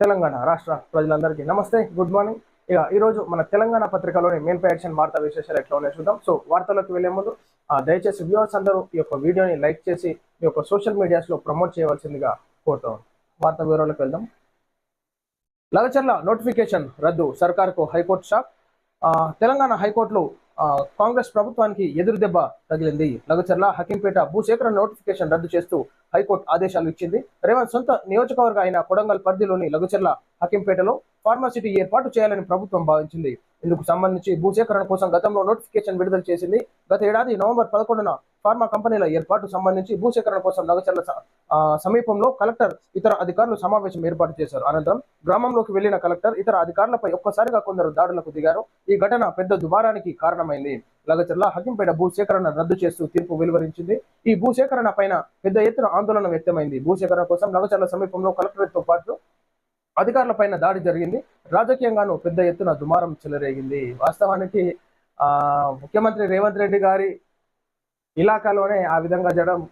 తెలంగాణ రాష్ట్ర ప్రజలందరికీ నమస్తే గుడ్ మార్నింగ్. ఇక ఈరోజు మన తెలంగాణ పత్రికలోని మెయిన్ యాక్షన్ వార్తా విశేషాలు ఎట్లా ఉన్నాయో చూద్దాం. సో వార్తలకు వెళ్ళే ముందు ఆ, దయచేసి వ్యూవర్స్ అందరూ ఈ యొక్క వీడియోని లైక్ చేసి ఈ యొక్క సోషల్ మీడియాస్లో ప్రమోట్ చేయవలసిందిగా కోరుతాం వార్తా వివరాలకు వెళ్దాం. లగచర్ల నోటిఫికేషన్ రద్దు సర్కార్కు హైకోర్టు షాక్. ఆ, తెలంగాణ హైకోర్టులో కాంగ్రెస్ ప్రభుత్వానికి ఎదురుదెబ్బ తగిలింది. లగచర్ల హకీంపేట భూసేకరణ నోటిఫికేషన్ రద్దు చేస్తూ హైకోర్టు ఆదేశాలు ఇచ్చింది. రేవంత్ సొంత నియోజకవర్గ అయిన కొడంగల్ పరిధిలోని లగచర్ల హకీంపేటలో ఫార్మాసిటీ ఏర్పాటు చేయాలని ప్రభుత్వం భావించింది. ఇందుకు సంబంధించి భూసేకరణ కోసం గతంలో నోటిఫికేషన్ విడుదల చేసింది. గత ఏడాది నవంబర్ పదకొండున ఫార్మా కంపెనీల ఏర్పాటు సంబంధించి భూసేకరణ కోసం నగచర్ల సమీపంలో కలెక్టర్ ఇతర అధికారులు సమావేశం ఏర్పాటు చేశారు. అనంతరం గ్రామంలోకి వెళ్ళిన కలెక్టర్ ఇతర అధికారులపై ఒక్కసారిగా కొందరు దాడులకు దిగారు. ఈ ఘటన పెద్ద దుమారానికి కారణమైంది. లగచర్ల హకింపేట భూసేకరణ రద్దు చేస్తూ తీర్పు వెలువరించింది. ఈ భూసేకరణ పైన పెద్ద ఎత్తున ఆందోళన వ్యక్తమైంది. భూసేకరణ కోసం లగచర్ల సమీపంలో కలెక్టరేట్తో పాటు అధికారుల పైన దాడి జరిగింది. రాజకీయంగాను పెద్ద ఎత్తున దుమారం చెలరేగింది. వాస్తవానికి ఆ ముఖ్యమంత్రి రేవంత్ రెడ్డి గారి ఇలాకాలోనే ఆ విధంగా జరగడం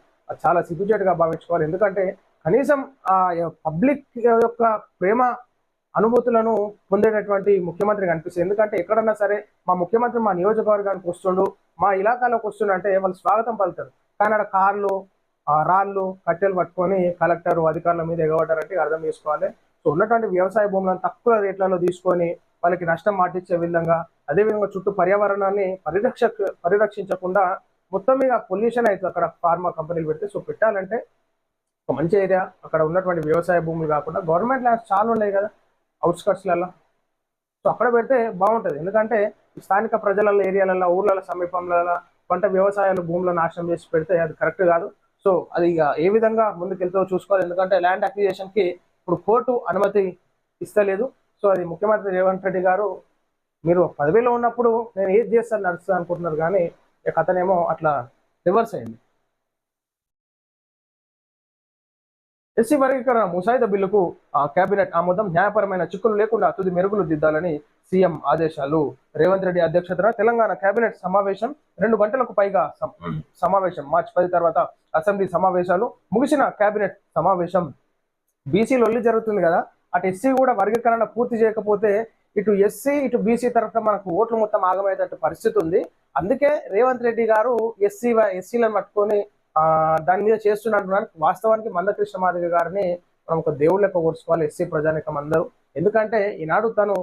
చాలా సిగ్గుచేటుగా భావించుకోవాలి. ఎందుకంటే కనీసం ఆ పబ్లిక్ యొక్క ప్రేమ అనుభూతులను పొందేటటువంటి ముఖ్యమంత్రి కనిపిస్తుంది ఎందుకంటే ఎక్కడన్నా సరే మా ముఖ్యమంత్రి మా నియోజకవర్గానికి వస్తుండు మా ఇలాకాలోకి వస్తుండు అంటే వాళ్ళు స్వాగతం పలుతారు కానీ అక్కడ కార్లు రాళ్ళు కట్టెలు పట్టుకొని కలెక్టర్ అధికారుల మీద ఎగబడ్డారంటే అర్థం చేసుకోవాలి. సో ఉన్నటువంటి వ్యవసాయ భూములను తక్కువ రేట్లలో తీసుకొని వాళ్ళకి నష్టం మాటించే విధంగా అదేవిధంగా చుట్టూ పర్యావరణాన్ని పరిరక్ష పరిరక్షించకుండా మొత్తం మీద పొల్యూషన్ అవుతుంది అక్కడ ఫార్మా కంపెనీలు పెడితే సో పెట్టాలంటే ఒక మంచి ఏరియా. అక్కడ ఉన్నటువంటి వ్యవసాయ భూములు కాకుండా గవర్నమెంట్ ల్యాండ్స్ చాలా ఉన్నాయి కదా అవుట్స్కట్స్లలో సో అక్కడ పెడితే బాగుంటుంది. ఎందుకంటే స్థానిక ప్రజల ఏరియాలలో ఊర్ల సమీపంలో పంట వ్యవసాయాలు భూములను నాశనం చేసి పెడితే అది కరెక్ట్ కాదు. సో అది ఇక ఏ విధంగా ముందుకెళ్తో చూసుకోవాలి. ఎందుకంటే ల్యాండ్ అక్విజేషన్కి ఇప్పుడు కోర్టు అనుమతి ఇస్తలేదు. సో అది ముఖ్యమంత్రి రేవంత్ రెడ్డి గారు మీరు పదవిలో ఉన్నప్పుడు నేను ఏది చేస్తాను నడుస్తాను అనుకుంటున్నారు కానీ ఇక అతనేమో అట్లా రివర్స్ అయింది. ఎస్సీ వర్గీకరణ ముసాయిదా బిల్లుకు ఆ కేబినెట్ ఆమోదం న్యాయపరమైన చిక్కులు లేకుండా తుది మెరుగులు దిద్దాలని సీఎం ఆదేశాలు. రేవంత్ రెడ్డి అధ్యక్షతన తెలంగాణ కేబినెట్ సమావేశం రెండు గంటలకు పైగా సమావేశం. మార్చి పది తర్వాత అసెంబ్లీ సమావేశాలు ముగిసిన కేబినెట్ సమావేశం. బీసీలో ఒల్లి జరుగుతుంది కదా అటు ఎస్సీ కూడా వర్గీకరణ పూర్తి చేయకపోతే ఇటు ఎస్సీ ఇటు బీసీ తరఫున మనకు ఓట్లు మొత్తం ఆగమయ్యేటట్టు పరిస్థితి ఉంది. అందుకే రేవంత్ రెడ్డి గారు ఎస్సీ ఎస్సీలను పట్టుకొని దాని మీద చేస్తున్నట్టు వాస్తవానికి మందకృష్ణ మాదిగ గారిని మనం ఒక దేవుళ్ళ కూర్చుకోవాలి ఎస్సీ ప్రజానికం అందరూ. ఎందుకంటే ఈనాడు తను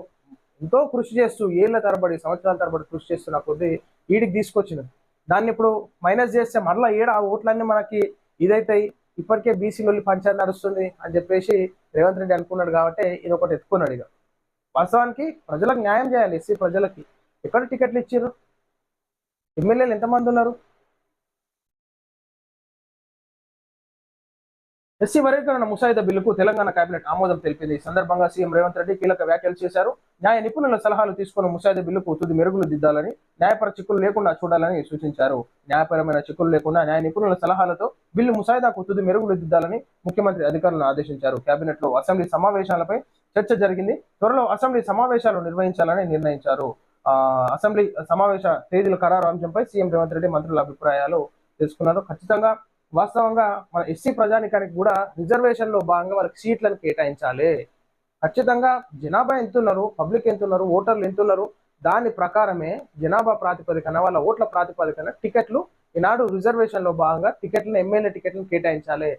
ఎంతో కృషి చేస్తూ ఏళ్ళ తరబడి సంవత్సరాల తరబడి కృషి చేస్తున్న కొద్దీ ఈడికి తీసుకొచ్చినది దాన్ని ఇప్పుడు మైనస్ చేస్తే మరలా ఏడు ఆ ఓట్లన్నీ మనకి ఇదైతాయి. ఇప్పటికే బీసీలో పంచాయతీ నడుస్తుంది అని చెప్పేసి రేవంత్ రెడ్డి అనుకున్నాడు కాబట్టి ఇది ఒకటి ఎత్తుకున్నాడు ఇక. వాస్తవానికి ప్రజలకు న్యాయం చేయాలి ఎస్సీ ప్రజలకి. ఎక్కడ టికెట్లు ఇచ్చారు ఎమ్మెల్యేలు ఎంతమంది ఉన్నారు? ఎస్సీ వర్గీకరణ ముసాయిదా బిల్లుకు తెలంగాణ కేబినెట్ ఆమోదం తెలిపింది. ఈ సందర్భంగా సీఎం రేవంత్ రెడ్డి కీలక వ్యాఖ్యలు చేశారు. న్యాయ నిపుణుల సలహాలు తీసుకున్న ముసాయిదా బిల్లుకు తుది మెరుగులు దిద్దాలని న్యాయపర చిక్కులు లేకుండా చూడాలని సూచించారు. న్యాయపరమైన చిక్కులు లేకుండా న్యాయ నిపుణుల సలహాలతో బిల్లు ముసాయిదాకు తుది మెరుగులు దిద్దాలని ముఖ్యమంత్రి అధికారులను ఆదేశించారు. కేబినెట్లో అసెంబ్లీ సమావేశాలపై చర్చ జరిగింది. త్వరలో అసెంబ్లీ సమావేశాలు నిర్వహించాలని నిర్ణయించారు. అసెంబ్లీ సమావేశ తేదీల ఖరారు అంశంపై సీఎం రేవంత్ రెడ్డి మంత్రుల అభిప్రాయాలు తెలుసుకున్నారు. ఖచ్చితంగా వాస్తవంగా మన ఎస్సీ ప్రజానికానికి కూడా రిజర్వేషన్లో భాగంగా వాళ్ళకి సీట్లను కేటాయించాలి. ఖచ్చితంగా జనాభా ఎంతున్నారు పబ్లిక్ ఎంత ఉన్నారు ఓటర్లు ఎంతున్నారు. దాని ప్రకారమే జనాభా ప్రాతిపదికన వాళ్ళ ఓట్ల ప్రాతిపదికన టికెట్లు ఈనాడు రిజర్వేషన్లో భాగంగా టికెట్లను ఎమ్మెల్యే టికెట్లను కేటాయించాలి.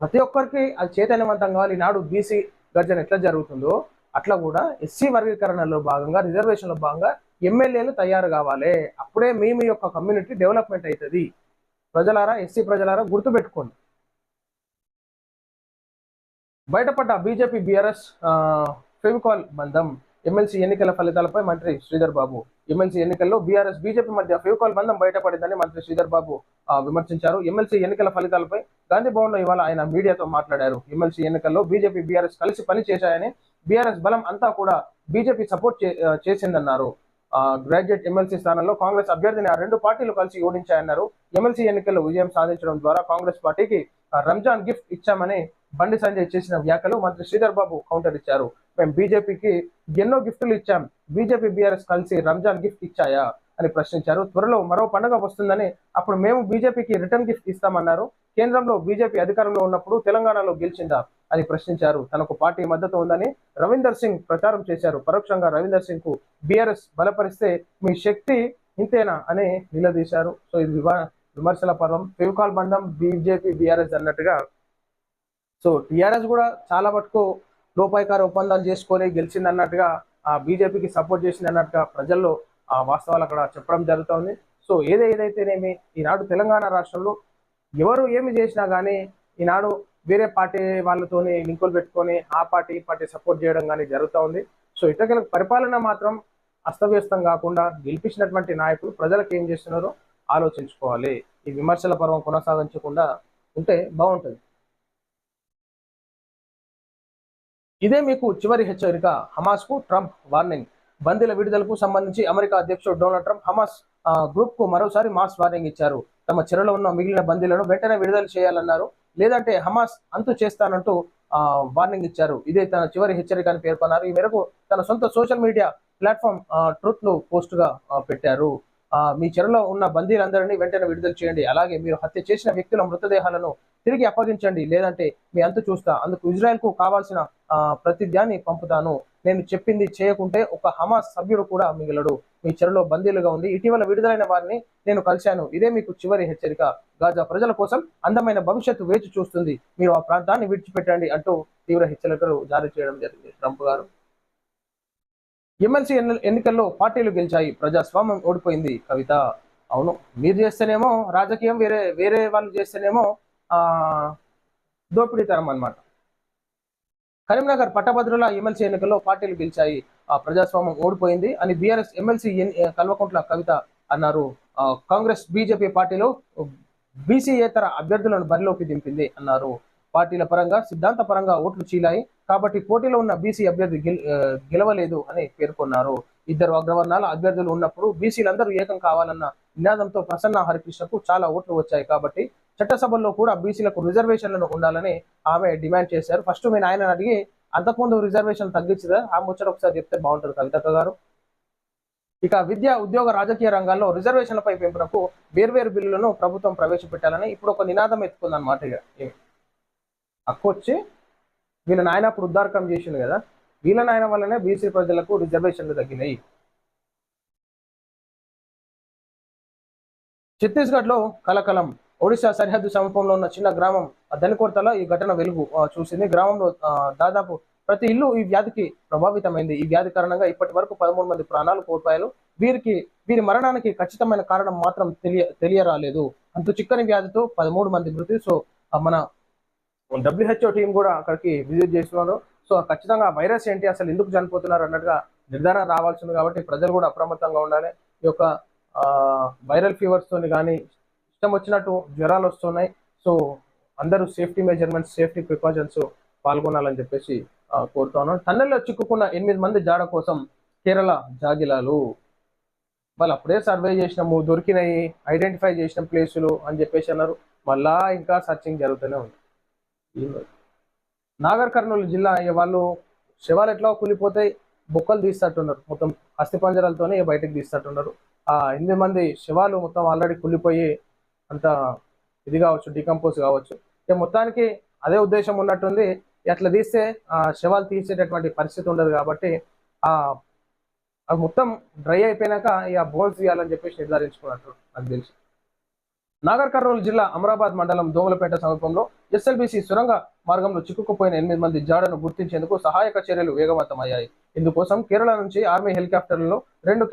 ప్రతి ఒక్కరికి అది చైతన్యవంతం కావాలి ఈనాడు బీసీ గర్జన ఎట్లా జరుగుతుందో అట్లా కూడా ఎస్సీ వర్గీకరణలో భాగంగా రిజర్వేషన్లో భాగంగా ఎమ్మెల్యేలు తయారు కావాలి. అప్పుడే మీ మీ యొక్క కమ్యూనిటీ డెవలప్మెంట్ అవుతుంది. ప్రజలారా ఎస్సీ ప్రజలారా గుర్తుపెట్టుకోండి. బయటపడ్డ బీజేపీ బీఆర్ఎస్ ఫెవికాల్ బంధం ఎమ్మెల్సీ ఎన్నికల ఫలితాలపై మంత్రి శ్రీధర్ బాబు ఎమ్మెల్సీ ఎన్నికల్లో బీఆర్ఎస్ బీజేపీ మధ్య ఫెవికాల్ బంధం బయటపడిందని మంత్రి శ్రీధర్ బాబు ఆ, విమర్శించారు. ఎమ్మెల్సీ ఎన్నికల ఫలితాలపై గాంధీ ఇవాళ ఆయన మీడియాతో మాట్లాడారు. ఎమ్మెల్సీ ఎన్నికల్లో బీజేపీ బీఆర్ఎస్ కలిసి పని చేశాయని బీఆర్ఎస్ బలం అంతా కూడా బీజేపీ సపోర్ట్ చే- చేసిందన్నారు. గ్రాడ్యుయేట్ ఎమ్మెల్సీ స్థానంలో కాంగ్రెస్ అభ్యర్థిని ఆ రెండు పార్టీలు కలిసి ఓడించాయన్నారు. ఎమ్మెల్సీ ఎన్నికల్లో విజయం సాధించడం ద్వారా కాంగ్రెస్ పార్టీకి రంజాన్ గిఫ్ట్ ఇచ్చామని బండి సంజయ్ చేసిన వ్యాఖ్యలు మంత్రి శ్రీధర్ బాబు కౌంటర్ ఇచ్చారు. మేము బీజేపీకి ఎన్నో గిఫ్టులు ఇచ్చాం. బీజేపీ బీఆర్ఎస్ కలిసి రంజాన్ గిఫ్ట్ ఇచ్చాయా? అని ప్రశ్నించారు. త్వరలో మరో పండుగ వస్తుందని అప్పుడు మేము బీజేపీకి రిటర్న్ గిఫ్ట్ ఇస్తామన్నారు. కేంద్రంలో బీజేపీ అధికారంలో ఉన్నప్పుడు తెలంగాణలో గెలిచిందా అని ప్రశ్నించారు. తనకు పార్టీ మద్దతు ఉందని రవీందర్ సింగ్ ప్రచారం చేశారు. పరోక్షంగా రవీందర్ సింగ్కు బీఆర్ఎస్ బలపరిస్తే మీ శక్తి ఇంతేనా అని నిలదీశారు. సో ఇది విమర్శల పర్వం. ఫెవికాల్ బంధం బీజేపీ బీఆర్ఎస్ అన్నట్టుగా. సో టీఆర్ఎస్ కూడా చాలా మటుకు లోపాయికార ఒప్పందాలు చేసుకొని గెలిచింది అన్నట్టుగా ఆ బీజేపీకి సపోర్ట్ చేసింది అన్నట్టుగా ప్రజల్లో ఆ వాస్తవాలు అక్కడ చెప్పడం జరుగుతోంది. సో ఏదే ఏదైతేనేమి ఈనాడు తెలంగాణ రాష్ట్రంలో ఎవరు ఏమి చేసినా కానీ ఈనాడు వేరే పార్టీ వాళ్ళతోని లింకులు పెట్టుకొని ఆ పార్టీ ఈ పార్టీ సపోర్ట్ చేయడం కానీ జరుగుతూ ఉంది సో ఇటకల పరిపాలన మాత్రం అస్తవ్యస్తం కాకుండా గెలిపించినటువంటి నాయకులు ప్రజలకు ఏం చేస్తున్నారో ఆలోచించుకోవాలి. ఈ విమర్శల పర్వం కొనసాగించకుండా ఉంటే బాగుంటుంది. ఇదే మీకు చివరి హెచ్చరిక. హమాస్కు ట్రంప్ వార్నింగ్. బందీల విడుదలకు సంబంధించి అమెరికా అధ్యక్షుడు డొనాల్డ్ ట్రంప్ హమాస్ గ్రూప్కు మరోసారి మాస్ వార్నింగ్ ఇచ్చారు. తమ చెరలో ఉన్న మిగిలిన బందీలను వెంటనే విడుదల చేయాలన్నారు. లేదంటే హమాస్ అంతు చేస్తానంటూ ఆ, వార్నింగ్ ఇచ్చారు. ఇదే తన చివరి హెచ్చరిక అని పేర్కొన్నారు. ఈ మేరకు తన సొంత సోషల్ మీడియా ప్లాట్ఫామ్ ట్రూత్లో పోస్ట్గా పెట్టారు. మీ చెరలో ఉన్న బందీలందరినీ వెంటనే విడుదల చేయండి. అలాగే మీరు హత్య చేసిన వ్యక్తుల మృతదేహాలను తిరిగి అప్పగించండి. లేదంటే మీ అంతు చూస్తా. అందుకు ఇజ్రాయెల్కు కావాల్సిన ప్రతిజ్ఞాన్ని ప్రతిద్యాన్ని పంపుతాను. నేను చెప్పింది చేయకుంటే ఒక హమాస్ సభ్యుడు కూడా మిగలడు. మీ చెరలో బందీలుగా ఉంది. ఇటీవల విడుదలైన వారిని నేను కలిశాను. ఇదే మీకు చివరి హెచ్చరిక. గాజా ప్రజల కోసం అందమైన భవిష్యత్తు వేచి చూస్తుంది. మీరు ఆ ప్రాంతాన్ని విడిచిపెట్టండి అంటూ తీవ్ర హెచ్చరికలు జారీ చేయడం జరిగింది. ట్రంప్ గారు. ఎమ్మెల్సీ ఎన్నికల్లో పార్టీలు గెలిచాయి. ప్రజాస్వామ్యం ఓడిపోయింది. కవిత అవును. మీరు చేస్తేనేమో రాజకీయం వేరే వేరే వాళ్ళు చేస్తేనేమో ఆ దోపిడీతనం అన్నమాట. కరీంనగర్ పట్టభద్రుల ఎమ్మెల్సీ ఎన్నికల్లో పార్టీలు గెలిచాయి. ఆ ప్రజాస్వామ్యం ఓడిపోయింది అని బీఆర్ఎస్ ఎమ్మెల్సీ కల్వకుంట్ల కవిత అన్నారు. కాంగ్రెస్ బీజేపీ పార్టీలో బీసీయేతర అభ్యర్థులను బరిలోకి దింపింది అన్నారు. పార్టీల పరంగా సిద్ధాంత పరంగా ఓట్లు చీలాయి. కాబట్టి పోటీలో ఉన్న బీసీ అభ్యర్థి గెలవలేదు అని పేర్కొన్నారు. ఇద్దరు అగ్రవర్ణాల అభ్యర్థులు ఉన్నప్పుడు బీసీలందరూ ఏకం కావాలన్న నినాదంతో ప్రసన్న హరికృష్ణకు చాలా ఓట్లు వచ్చాయి. కాబట్టి చట్టసభల్లో కూడా బీసీలకు రిజర్వేషన్లను ఉండాలని ఆమె డిమాండ్ చేశారు. ఫస్ట్ మీ నాయన అడిగి అంతకుముందు రిజర్వేషన్ తగ్గించదా? ఆ ముచ్చట ఒకసారి చెప్తే బాగుంటుంది కవితక్క గారు. ఇక విద్య ఉద్యోగ రాజకీయ రంగాల్లో రిజర్వేషన్లపై పెంపునకు వేర్వేరు బిల్లులను ప్రభుత్వం ప్రవేశపెట్టాలని ఇప్పుడు ఒక నినాదం ఎత్తుకుందన్నమాట ఇక. అక్కొచ్చి వీళ్ళ నాయన అప్పుడు ఉద్దారకం చేసిండు కదా. వీళ్ళ నాయన వల్లనే బీసీ ప్రజలకు రిజర్వేషన్లు తగ్గినాయి. ఛత్తీస్గఢ్లో కలకలం ఒడిశా సరిహద్దు సమీపంలో ఉన్న చిన్న గ్రామం దనికొర్తలో ఈ ఘటన వెలుగు చూసింది. గ్రామంలో దాదాపు ప్రతి ఇల్లు ఈ వ్యాధికి ప్రభావితమైంది. ఈ వ్యాధి కారణంగా ఇప్పటి వరకు పదమూడు మంది ప్రాణాలు కోల్పోయారు. వీరికి వీరి మరణానికి ఖచ్చితమైన కారణం మాత్రం తెలియ తెలియరాలేదు. అంత చిక్కని వ్యాధితో పదమూడు మంది మృతి. సో మన డబ్ల్యూహెచ్ఓ టీం కూడా అక్కడికి విజిట్ చేస్తున్నారు సో ఖచ్చితంగా వైరస్ ఏంటి? అసలు ఎందుకు చనిపోతున్నారు అన్నట్టుగా నిర్ధారణ రావాల్సింది కాబట్టి ప్రజలు కూడా అప్రమత్తంగా ఉండాలి. ఈ యొక్క వైరల్ ఫీవర్స్ తోని కానీ ఇష్టం వచ్చినట్టు జ్వరాలు వస్తున్నాయి. సో అందరూ సేఫ్టీ మెజర్మెంట్స్ సేఫ్టీ ప్రికాషన్స్ పాల్గొనాలని చెప్పేసి కోరుతున్నాను కోరుతాను టన్నెల్లో చిక్కుకున్న ఎనిమిది మంది జాడ కోసం కేరళ జాగిలాలు. వాళ్ళు అప్పుడే సర్వే చేసినాము దొరికినాయి ఐడెంటిఫై చేసిన ప్లేసులు అని చెప్పేసి అన్నారు. మళ్ళా ఇంకా సర్చింగ్ జరుగుతూనే ఉంది. నాగర్ కర్నూలు జిల్లా వాళ్ళు శవాలు ఎట్లా కూలిపోతాయి బొక్కలు తీస్తట్టున్నారు మొత్తం అస్థిపంజరాలతోనే బయటకు తీస్తట్టున్నారు ఆ ఎనిమిది మంది శవాలు మొత్తం ఆల్రెడీ కుళ్ళిపోయి అంత ఇది కావచ్చు డికంపోజ్ కావచ్చు. ఇక మొత్తానికి అదే ఉద్దేశం ఉన్నట్టుంది. అట్లా తీస్తే ఆ శవాలు తీసేటటువంటి పరిస్థితి ఉండదు కాబట్టి ఆ అది మొత్తం డ్రై అయిపోయినాక ఇక బోన్స్ తీయాలని చెప్పేసి నిర్ధారించుకున్నట్టు నాకు తెలిసి. నాగర్ కర్నూలు జిల్లా అమరాబాద్ మండలం దోమలపేట సమీపంలో ఎస్ఎల్బిసి సురంగ మార్గంలో చిక్కుకుపోయిన ఎనిమిది మంది జాడను గుర్తించేందుకు సహాయక చర్యలు వేగవంతమయ్యాయి. ఇందుకోసం కేరళ నుంచి ఆర్మీ హెలికాప్టర్లలో రెండు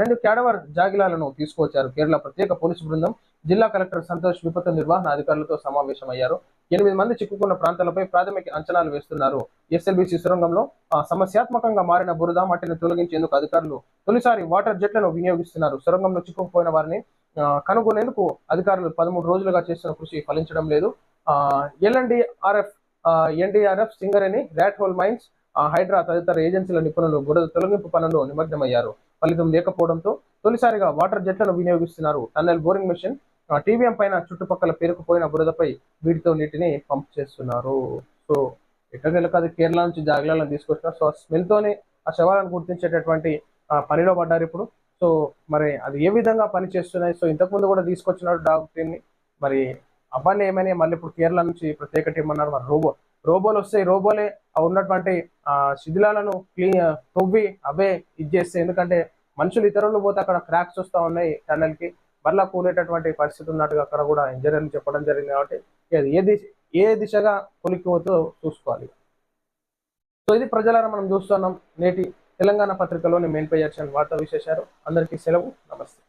రెండు క్యాడవర్ జాగిలాలను తీసుకువచ్చారు. కేరళ ప్రత్యేక పోలీసు బృందం జిల్లా కలెక్టర్ సంతోష్ విపత్తు నిర్వహణ అధికారులతో సమావేశమయ్యారు. ఎనిమిది మంది చిక్కుకున్న ప్రాంతాలపై ప్రాథమిక అంచనాలు వేస్తున్నారు. ఎస్ఎల్బిసి సురంగంలో సమస్యాత్మకంగా మారిన బురద మట్టిని తొలగించేందుకు అధికారులు తొలిసారి వాటర్ జెట్లను వినియోగిస్తున్నారు. సొరంగంలో చిక్కుకుపోయిన వారిని కనుగొనేందుకు అధికారులు పదమూడు రోజులుగా చేస్తున్న కృషి ఫలించడం లేదు. ఎల్ఎన్డిఆర్ఎఫ్ NDRF Singareni rat hole mines Hydraa తదితర ఏజెన్సీల నిపుణులు బురద తొలగింపు పనుల్లో నిమగ్నమయ్యారు. ఫలితం లేకపోవడంతో తొలిసారిగా వాటర్ జెట్లను వినియోగిస్తున్నారు. టన్నెల్ బోరింగ్ మెషిన్ టీవీఎం పైన చుట్టుపక్కల పేరుకుపోయిన బురదపై వీటితో నీటిని పంప్ చేస్తున్నారు. సో ఎక్కడ కాదు కేరళ నుంచి జాగ్రత్తలను తీసుకొచ్చినారు సో స్మెల్తోనే ఆ శవాలను గుర్తించేటటువంటి పనిలో పడ్డారు ఇప్పుడు. సో మరి అది ఏ విధంగా పనిచేస్తున్నాయి? సో ఇంతకుముందు కూడా తీసుకొచ్చినారు డాక్టర్ని మరి అవన్నీ ఏమైనా మళ్ళీ ఇప్పుడు కేరళ నుంచి ప్రత్యేక టీం అన్నారు. మరి రోబో రోబోలు వస్తాయి రోబోలే ఉన్నటువంటి శిథిలాలను క్లీన్ తొవ్వి అవే ఇది చేస్తాయి ఎందుకంటే మనుషులు ఇతరులు పోతే అక్కడ క్రాక్స్ వస్తూ ఉన్నాయి టన్నెల్కి. మరలా కూలేటటువంటి పరిస్థితి ఉన్నట్టుగా అక్కడ కూడా ఇంజనీర్లు చెప్పడం జరిగింది కాబట్టి ఏ దిశ ఏ దిశగా కొలికి చూసుకోవాలి. సో ఇది ప్రజలారా మనం చూస్తున్నాం నేటి తెలంగాణ పత్రికలోని మెయిన్ పేజర్స్ యాక్షన్ వార్తా విశేషాలు. అందరికీ సెలవు. నమస్తే.